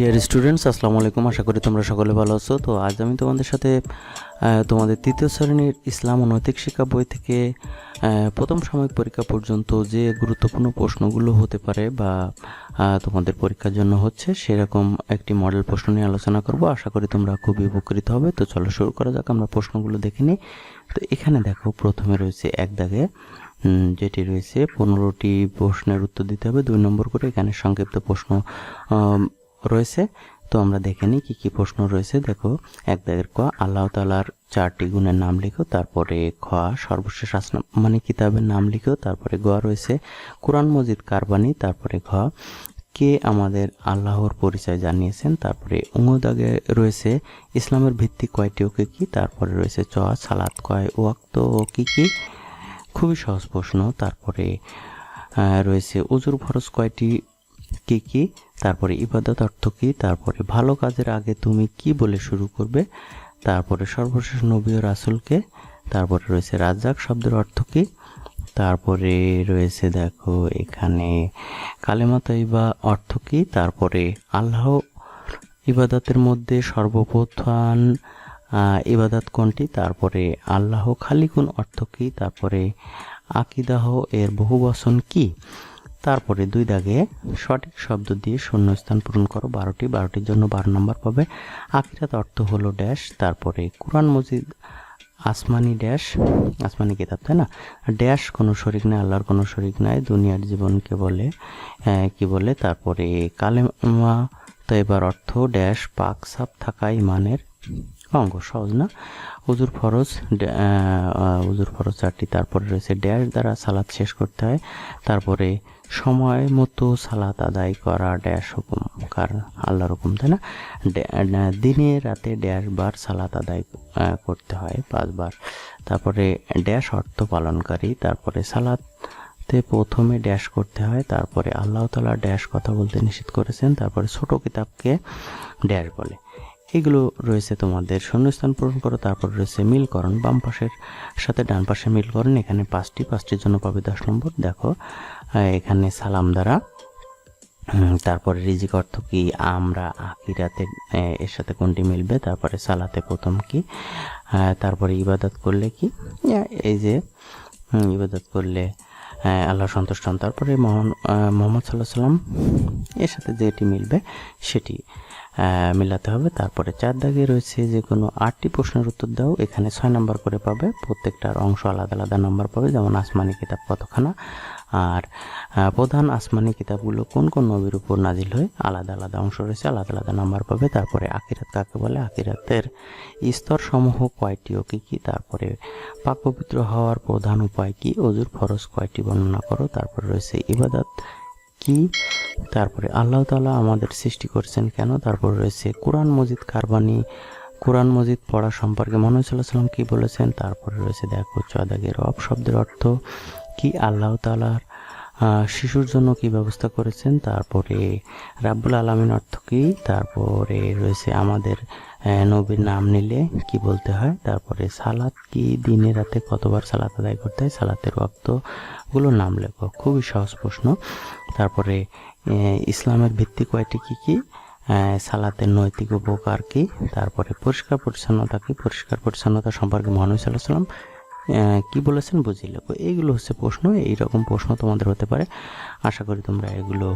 Dear students আসসালামু আলাইকুম। আশা করি তোমরা সকলে ভালো আছো। তো আজ আমি তোমাদের সাথে তোমাদের তৃতীয় শ্রেণির ইসলাম ও নৈতিক শিক্ষা বই থেকে প্রথম সাময়িক পরীক্ষা পর্যন্ত যে গুরুত্বপূর্ণ প্রশ্নগুলো হতে পারে বা তোমাদের পরীক্ষার জন্য হচ্ছে, সেরকম একটি মডেল প্রশ্ন নিয়ে আলোচনা করব। আশা করি তোমরা খুবই উপকৃত হবে। তো চলো শুরু করা যাক, আমরা প্রশ্নগুলো দেখে নিই। তো এখানে দেখো, প্রথমে রয়েছে এক দাগে যেটি রয়েছে, পনেরোটি প্রশ্নের উত্তর দিতে হবে। দুই নম্বর করে এখানে সংক্ষিপ্ত প্রশ্ন রয়েছে। তো আমরা দেখে নিই কী কী প্রশ্ন রয়েছে। দেখো, এক দাগের ক, আল্লাহ তালার চারটি গুণের নাম লিখো, তারপরে খ, সর্বশেষ মানে কিতাবের নাম লিখো, তারপরে গ রয়েছে, কোরআন, মজিদ, কারবানি, তারপরে ঘ, কে আমাদের আল্লাহর পরিচয় জানিয়েছেন, তারপরে উঙদাগে রয়েছে, ইসলামের ভিত্তি কয়টি ও কি, তারপরে রয়েছে চ, সালাত কয় ওয়াক্ত ও কি কি, খুবই সহজ প্রশ্ন, তারপরে রয়েছে উজুর ফরজ কয়টি, কি কি তারপরে ইবাদত অর্থ কি? তারপরে ভালো কাজের আগে তুমি কি বলে শুরু করবে? তারপরে সর্বশেষ নবী ও রাসুলকে। তারপরে রয়েছে রাজ্জাক শব্দের অর্থ কি? তারপরে রয়েছে দেখো এখানে কালেমা তৈবা অর্থ কি? তারপরে আল্লাহ ইবাদতের মধ্যে সর্বপ্রধান আহ, ইবাদত কোনটি? তারপরে আল্লাহ খালিকুন অর্থ কি? তারপরে আকিদাহ এর বহু বচন কি? তারপরে দুই দাগে সঠিক শব্দ দিয়ে শূন্যস্থান পূরণ করো, বারোটি। বারোটির জন্য বারো নম্বর পাবে। আকিরাত অর্থ হলো ড্যাশ তারপরে কোরআন মজিদ, আসমানি ড্যাশ আসমানি কিতাব, তাই না? ড্যাশ কোনো শরিক নাই, আল্লাহর কোনো শরিক নাই, দুনিয়ার জীবনকে বলে কি বলে? তারপরে কালেমা, তো এবার অর্থ ড্যাশ পাক সাপ থাকা ইমানের অঙ্গ, সহজ না? উজুর ফরজ উজুর ফরজ চারটি। তারপরে রয়েছে ড্যাশ দ্বারা সালাদ শেষ করতে হয়। তারপরে সময় মতো সালাত আদায় করা ড্যাশ হুকুম কার আল্লাহর হুকুম, তাই না? দিনে রাতে ড্যাশ বার সালাত আদায় করতে হয় পাঁচবার। তারপরে ড্যাশ অর্থ পালনকারী, তারপরে সালাত তে প্রথমে ড্যাশ করতে হয়, তারপরে আল্লাহ তালা ড্যাশ কথা বলতে নিষেধ করেছেন, তারপরে ছোট কিতাবকে ড্যাশ বলে। এগুলো রয়েছে তোমাদের শূন্যস্থান পূরণ করো, তারপর রয়েছে মিলকরণ বাম পাশের সাথে ডান পাশে মিলকরণ এখানে পাঁচটি, পাঁচটির জন্য পাবে দশ নম্বর, দেখো এখানে সালাম দ্বারা তারপরে রিজিক অর্থ কি, আমরা আকিরাতে এর সাথে কোনটি মিলবে, তারপরে সালাতে প্রথম কি তারপরে ইবাদত করলে কি এই যে ইবাদত করলে আল্লাহ সন্তুষ্ট হন। তারপরে মোহন মোহাম্মদ সাল্লাহ সাল্লাম এর সাথে যেটি মিলবে সেটি মিলাতে হবে। তারপরে চার দাগে রয়েছে যে কোনো আটটি প্রশ্নের উত্তর দাও। এখানে ছয় নম্বর করে পাবে। প্রত্যেকটার অংশ আলাদা আলাদা নম্বর পাবে। যেমন আসমানি কিতাব কতখানা আর প্রধান আসমানি কিতাবগুলো কোন কোন নবীর উপর নাজিল হয়? আলাদা আলাদা অংশ রয়েছে, আলাদা আলাদা নাম্বার পাবে। তারপরে আকিরাত কাকে বলে? আকিরাতের স্তর সমূহ কয়টি ও কী কী? তারপরে পাক পবিত্র হওয়ার প্রধান উপায় কি? অজুর ফরজ কয়টি বর্ণনা করো? তারপরে রয়েছে ইবাদত কি? তারপরে আল্লাহ তাআলা আমাদের সৃষ্টি করেছেন কেন? তারপর রয়েছে কোরআন মজিদ কারবানি। কোরআন মজিদ পড়া সম্পর্কে মহানবী সাল্লাহ সাল্লাম কি বলেছেন? তারপরে রয়েছে দেখো চদাগের রব শব্দের অর্থ কি? আল্লাহ তালার শিশুর জন্য কি ব্যবস্থা করেছেন? তারপরে রাব্বুল আলমিন অর্থ কি? তারপরে রয়েছে আমাদের নবীর নাম নিলে কি বলতে হয়? তারপরে সালাত কি দিনে রাতে কতবার সালাত আদায় করতে হয়? সালাতের ওয়াক্তগুলো নাম লেখো। খুবই সহজ প্রশ্ন। তারপরে ইসলামের ভিত্তি কয়টি কি কি? সালাতের নৈতিক উপকার কি? তারপরে পরিষ্কার পরিচ্ছন্নতা কি? পরিষ্কার পরিচ্ছন্নতা সম্পর্কে মহানবী সাল্লাহ সাল্লাম কি বলেছেন বুঝিয়ে লেখো এইগুলো হচ্ছে প্রশ্ন, এইরকম প্রশ্ন তোমাদের হতে পারে। আশা করি তোমরা এগুলো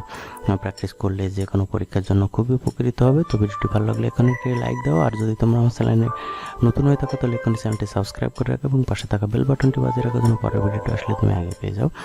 প্র্যাকটিস করলে যে কোনো পরীক্ষার জন্য খুবই উপকৃত হবে। তো ভিডিওটি ভালো লাগলে এখন একটি লাইক দাও। আর যদি তোমরা আমার চ্যানেলে নতুন হয়ে থাকো, তাহলে এখন চ্যানেলটি সাবস্ক্রাইব করে রাখো এবং পাশে থাকা বেল বাটনটি বাজিয়ে রাখার জন্য পরের ভিডিওটি আসলে তুমি আগে পেয়ে যাও।